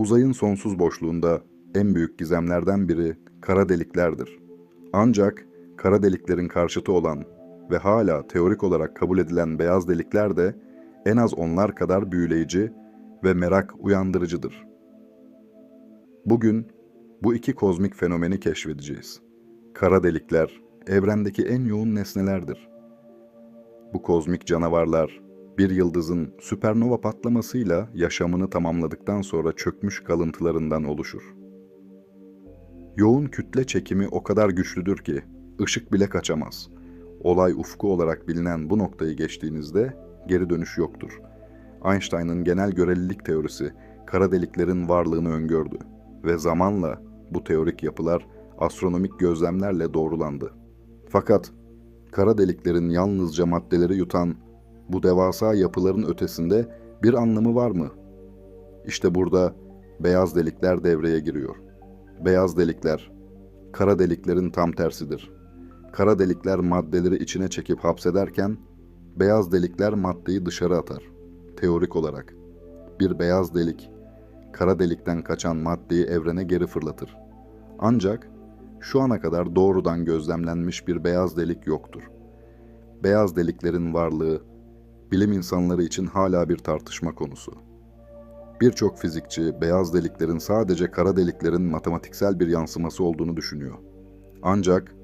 Uzayın sonsuz boşluğunda en büyük gizemlerden biri kara deliklerdir. Ancak kara deliklerin karşıtı olan ve hala teorik olarak kabul edilen beyaz delikler de en az onlar kadar büyüleyici ve merak uyandırıcıdır. Bugün bu iki kozmik fenomeni keşfedeceğiz. Kara delikler evrendeki en yoğun nesnelerdir. Bu kozmik canavarlar bir yıldızın süpernova patlamasıyla yaşamını tamamladıktan sonra çökmüş kalıntılarından oluşur. Yoğun kütle çekimi o kadar güçlüdür ki ışık bile kaçamaz. Olay ufku olarak bilinen bu noktayı geçtiğinizde geri dönüş yoktur. Einstein'ın genel görelilik teorisi kara deliklerin varlığını öngördü ve zamanla bu teorik yapılar astronomik gözlemlerle doğrulandı. Fakat kara deliklerin yalnızca maddeleri yutan bu devasa yapıların ötesinde bir anlamı var mı? İşte burada beyaz delikler devreye giriyor. Beyaz delikler, kara deliklerin tam tersidir. Kara delikler maddeleri içine çekip hapsederken, beyaz delikler maddeyi dışarı atar. Teorik olarak. Bir beyaz delik, kara delikten kaçan maddeyi evrene geri fırlatır. Ancak şu ana kadar doğrudan gözlemlenmiş bir beyaz delik yoktur. Beyaz deliklerin varlığı bilim insanları için hala bir tartışma konusu. Birçok fizikçi beyaz deliklerin sadece kara deliklerin matematiksel bir yansıması olduğunu düşünüyor. Ancak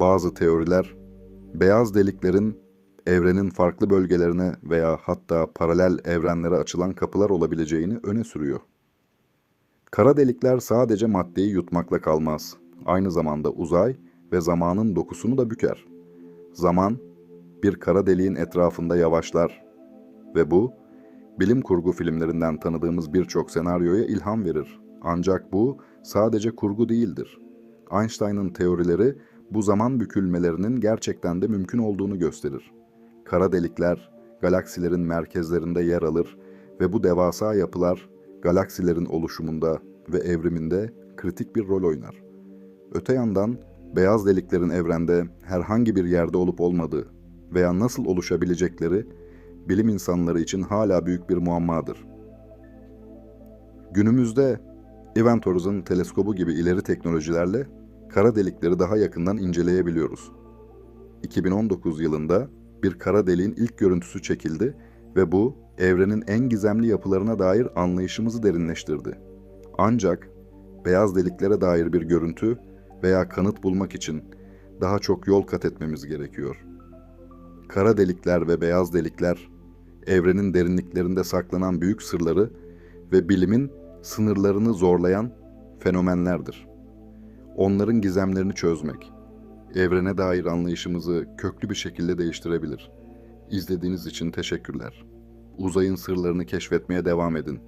bazı teoriler beyaz deliklerin evrenin farklı bölgelerine veya hatta paralel evrenlere açılan kapılar olabileceğini öne sürüyor. Kara delikler sadece maddeyi yutmakla kalmaz. Aynı zamanda uzay ve zamanın dokusunu da büker. Zaman bir kara deliğin etrafında yavaşlar ve bu bilim kurgu filmlerinden tanıdığımız birçok senaryoya ilham verir. Ancak bu sadece kurgu değildir. Einstein'ın teorileri bu zaman bükülmelerinin gerçekten de mümkün olduğunu gösterir. Kara delikler galaksilerin merkezlerinde yer alır ve bu devasa yapılar galaksilerin oluşumunda ve evriminde kritik bir rol oynar. Öte yandan beyaz deliklerin evrende herhangi bir yerde olup olmadığı veya nasıl oluşabilecekleri bilim insanları için hala büyük bir muammadır. Günümüzde Event Horizon teleskobu gibi ileri teknolojilerle kara delikleri daha yakından inceleyebiliyoruz. 2019 yılında bir kara deliğin ilk görüntüsü çekildi ve bu evrenin en gizemli yapılarına dair anlayışımızı derinleştirdi. Ancak beyaz deliklere dair bir görüntü veya kanıt bulmak için daha çok yol kat etmemiz gerekiyor. Kara delikler ve beyaz delikler evrenin derinliklerinde saklanan büyük sırları ve bilimin sınırlarını zorlayan fenomenlerdir. Onların gizemlerini çözmek, evrene dair anlayışımızı köklü bir şekilde değiştirebilir. İzlediğiniz için teşekkürler. Uzayın sırlarını keşfetmeye devam edin.